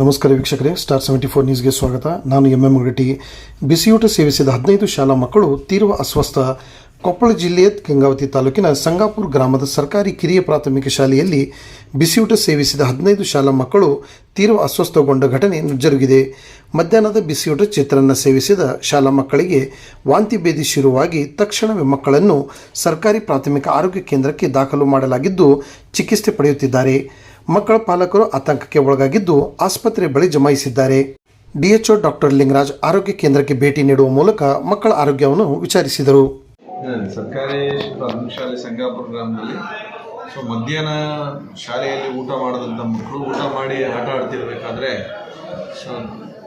ನಮಸ್ಕಾರ ವೀಕ್ಷಕರೇ star seventy four ನ್ಯೂಸ್ಗೆ ಸ್ವಾಗತ. ನಾನು ಎಂ ಎಂ ಗಟ್ಟಿ ಬಿಸಿಯೂಟ ಸೇವಿಸಿದ ಹದಿನೈದು ಶಾಲಾ ಮಕ್ಕಳು ತೀವ್ರ ಅಸ್ವಸ್ಥ. ಕೊಪ್ಪಳ ಜಿಲ್ಲೆಯ ಗಂಗಾವತಿ ತಾಲೂಕಿನ ಸಂಗಾಪುರ ಗ್ರಾಮದ ಸರ್ಕಾರಿ ಕಿರಿಯ ಪ್ರಾಥಮಿಕ ಶಾಲೆಯಲ್ಲಿ ಬಿಸಿಯೂಟ ಸೇವಿಸಿದ ಹದಿನೈದು ಶಾಲಾ ಮಕ್ಕಳು ತೀವ್ರ ಅಸ್ವಸ್ಥಗೊಂಡ ಘಟನೆ ಜರುಗಿದೆ. ಮಧ್ಯಾಹ್ನದ ಬಿಸಿಯೂಟ ಚಿತ್ರಾನ್ನ ಸೇವಿಸಿದ ಶಾಲಾ ಮಕ್ಕಳಿಗೆ ವಾಂತಿ ಭೇದಿ ಶುರುವಾಗಿ ತಕ್ಷಣವೇ ಮಕ್ಕಳನ್ನು ಸರ್ಕಾರಿ ಪ್ರಾಥಮಿಕ ಆರೋಗ್ಯ ಕೇಂದ್ರಕ್ಕೆ ದಾಖಲು ಮಾಡಲಾಗಿದ್ದು ಚಿಕಿತ್ಸೆ ಪಡೆಯುತ್ತಿದ್ದಾರೆ. ಮಕ್ಕಳ ಪಾಲಕರು ಆತಂಕಕ್ಕೆ ಒಳಗಾಗಿದ್ದು ಆಸ್ಪತ್ರೆ ಬಳಿ ಜಮಾಯಿಸಿದ್ದಾರೆ. ಡಿಎಚ್ಒ ಡಾಕ್ಟರ್ ಲಿಂಗರಾಜ್ ಆರೋಗ್ಯ ಕೇಂದ್ರಕ್ಕೆ ಭೇಟಿ ನೀಡುವ ಮೂಲಕ ಮಕ್ಕಳ ಆರೋಗ್ಯವನ್ನು ವಿಚಾರಿಸಿದರು. ಸರ್ಕಾರಿ ಪ್ರಾಥಮಿಕ ಶಾಲೆ ಸಂಗಾಪುರ ಗ್ರಾಮದಲ್ಲಿ, ಸೊ ಮಧ್ಯಾಹ್ನ ಶಾಲೆಯಲ್ಲಿ ಊಟ ಮಾಡದಂಥ ಮಕ್ಕಳು ಊಟ ಮಾಡಿ ಆಟ ಆಡ್ತಿರ್ಬೇಕಾದ್ರೆ, ಸೊ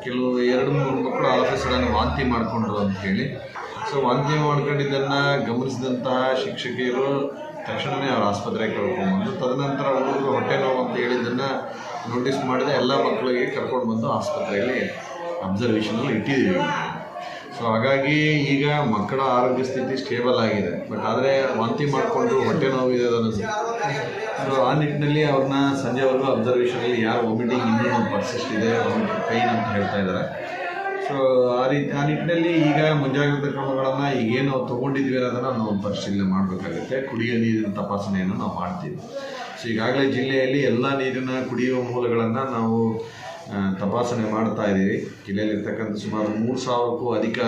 ಕೆಲವು ಎರಡು ಮೂರು ಮಕ್ಕಳು ಆಲ್ ಸಡನ್ ವಾಂತಿ ಮಾಡಿಕೊಂಡ್ರು ಅಂತ ಹೇಳಿ, ಸೊ ವಾಂತಿ ಮಾಡ್ಕೊಂಡಿದ್ದನ್ನು ಗಮನಿಸಿದಂತಹ ಶಿಕ್ಷಕಿಯರು ತಕ್ಷಣವೇ ಅವ್ರ ಆಸ್ಪತ್ರೆಗೆ ಕರ್ಕೊಂಡ್ಬಂದು ತದನಂತರ ಹುಡುಗರು ಹೊಟ್ಟೆ ನೋಟಿಸ್ ಮಾಡಿದೆ, ಎಲ್ಲ ಮಕ್ಕಳಿಗೆ ಕರ್ಕೊಂಡು ಬಂದು ಆಸ್ಪತ್ರೆಯಲ್ಲಿ ಅಬ್ಸರ್ವೇಷನಲ್ಲಿ ಇಟ್ಟಿದ್ದೀವಿ. ಸೊ ಹಾಗಾಗಿ ಈಗ ಮಕ್ಕಳ ಆರೋಗ್ಯ ಸ್ಥಿತಿ ಸ್ಟೇಬಲ್ ಆಗಿದೆ. ಬಟ್ ಆದರೆ ವಾಂತಿ ಮಾಡಿಕೊಂಡು ಹೊಟ್ಟೆ ನೋವು ಇದೆ ಅನ್ನೋದು. ಸೊ ಆ ನಿಟ್ಟಿನಲ್ಲಿ ಅವ್ರನ್ನ ಸಂಜೆವರೆಗೂ ಅಬ್ಸರ್ವೇಷನಲ್ಲಿ ಯಾರು ವಾಮಿಟಿಂಗ್ ಇನ್ನೂ ಪರ್ಸಿಸ್ಟ್ ಇದೆ ವಾಮಿಟಿಂಗ್ ಪೈನ್ ಅಂತ ಹೇಳ್ತಾ ಇದ್ದಾರೆ. ಸೊ ಆ ರೀತಿ ಆ ನಿಟ್ಟಿನಲ್ಲಿ ಈಗ ಮುಂಜಾಗ್ರತಾ ಕ್ರಮಗಳನ್ನು ಈಗೇನು ತೊಗೊಂಡಿದ್ವಿ ಅನ್ನೋದನ್ನು ನಾವು ಪರಿಶೀಲನೆ ಮಾಡಬೇಕಾಗುತ್ತೆ. ಕುಡಿಯೋ ನೀರಿನ ತಪಾಸಣೆಯನ್ನು ನಾವು ಮಾಡ್ತೀವಿ. ಸೊ ಈಗಾಗಲೇ ಜಿಲ್ಲೆಯಲ್ಲಿ ಎಲ್ಲ ನೀರಿನ ಕುಡಿಯುವ ಮೂಲಗಳನ್ನು ನಾವು ತಪಾಸಣೆ ಮಾಡ್ತಾ ಇದ್ದೀವಿ. ಜಿಲ್ಲೆಯಲ್ಲಿರ್ತಕ್ಕಂಥ ಸುಮಾರು ಮೂರು ಸಾವಿರಕ್ಕೂ ಅಧಿಕ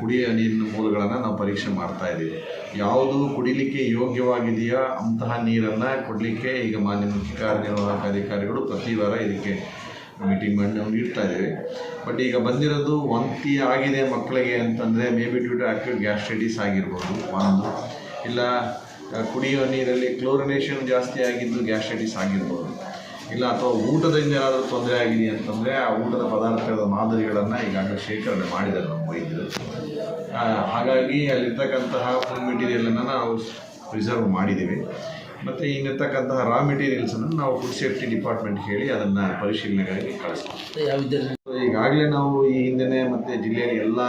ಕುಡಿಯುವ ನೀರಿನ ಮೂಲಗಳನ್ನು ನಾವು ಪರೀಕ್ಷೆ ಮಾಡ್ತಾ ಇದ್ದೀವಿ. ಯಾವುದು ಕುಡಿಲಿಕ್ಕೆ ಯೋಗ್ಯವಾಗಿದೆಯಾ ಅಂತಹ ನೀರನ್ನು ಕೊಡಲಿಕ್ಕೆ ಈಗ ಮಾನ್ಯ ಮುಖ್ಯ ಕಾರ್ಯನಿರ್ವಾಹಕ ಅಧಿಕಾರಿಗಳು ಪ್ರತಿ ವಾರ ಇದಕ್ಕೆ ಮೀಟಿಂಗ್ ಮಾಡಿ ನಾವು ನೀಡ್ತಾ ಇದ್ದೀವಿ. ಬಟ್ ಈಗ ಬಂದಿರೋದು ವಾಂತಿ ಆಗಿದೆ ಮಕ್ಕಳಿಗೆ ಅಂತಂದರೆ may be due to active gastritis ಆಗಿರ್ಬೋದು ಒಂದು ಇಲ್ಲ ಕುಡಿಯುವ ನೀರಲ್ಲಿ ಕ್ಲೋರಿನೇಷನ್ ಜಾಸ್ತಿ ಆಗಿದ್ದು ಗ್ಯಾಸ್ಟ್ರೈಟಿಸ್ ಆಗಿರ್ಬೋದು. ಇಲ್ಲ, ಅಥವಾ ಊಟದಿಂದ ಏನಾದರೂ ತೊಂದರೆ ಆಗಿದೆ ಅಂತಂದರೆ, ಆ ಊಟದ ಪದಾರ್ಥಗಳ ಮಾದರಿಗಳನ್ನು ಈಗಾಗಲೇ ಶೇಖರಣೆ ಮಾಡಿದ್ದಾರೆ ನಮ್ಮ ವೈದ್ಯರು. ಹಾಗಾಗಿ ಅಲ್ಲಿರ್ತಕ್ಕಂತಹ ಫುಡ್ ಮೆಟೀರಿಯಲನ್ನು ನಾವು ಪ್ರಿಸರ್ವ್ ಮಾಡಿದ್ದೀವಿ. ಮತ್ತು ಇನ್ನಿರ್ತಕ್ಕಂತಹ ರಾ ಮೆಟೀರಿಯಲ್ಸನ್ನು ನಾವು ಫುಡ್ ಸೇಫ್ಟಿ ಡಿಪಾರ್ಟ್ಮೆಂಟ್ ಹೇಳಿ ಅದನ್ನು ಪರಿಶೀಲನೆಗಾಗಿ ಕಳಿಸ್ತೀವಿ. ಈಗಾಗಲೇ ನಾವು ಈ ಹಿಂದೆ ಮತ್ತು ಜಿಲ್ಲೆಯಲ್ಲಿ ಎಲ್ಲ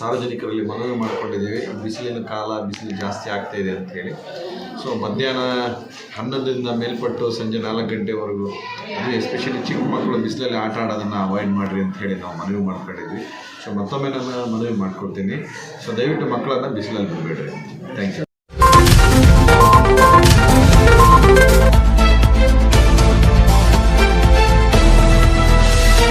ಸಾರ್ವಜನಿಕರಲ್ಲಿ ಮನವಿ ಮಾಡಿಕೊಂಡಿದ್ದೇವೆ. ಬಿಸಿಲಿನ ಕಾಲ ಬಿಸಿಲು ಜಾಸ್ತಿ ಆಗ್ತಾ ಇದೆ ಅಂತ ಹೇಳಿ. ಸೊ ಮಧ್ಯಾಹ್ನ ಹನ್ನೊಂದರಿಂದ ಮೇಲ್ಪಟ್ಟು ಸಂಜೆ ನಾಲ್ಕು ಗಂಟೆವರೆಗೂ ಅದು ಎಸ್ಪೆಷಲಿ ಚಿಕ್ಕ ಮಕ್ಕಳು ಬಿಸಿಲಲ್ಲಿ ಆಟ ಆಡೋದನ್ನು ಅವಾಯ್ಡ್ ಮಾಡಿರಿ ಅಂತ ಹೇಳಿ ನಾವು ಮನವಿ ಮಾಡ್ಕೊಂಡಿದ್ವಿ. ಸೊ ಮತ್ತೊಮ್ಮೆ ನಾನು ಮನವಿ ಮಾಡ್ಕೊಡ್ತೀನಿ. ಸೊ ದಯವಿಟ್ಟು ಮಕ್ಕಳನ್ನು ಬಿಸಿಲಲ್ಲಿ ಬಿಡಬೇಡ್ರಿ. Thank you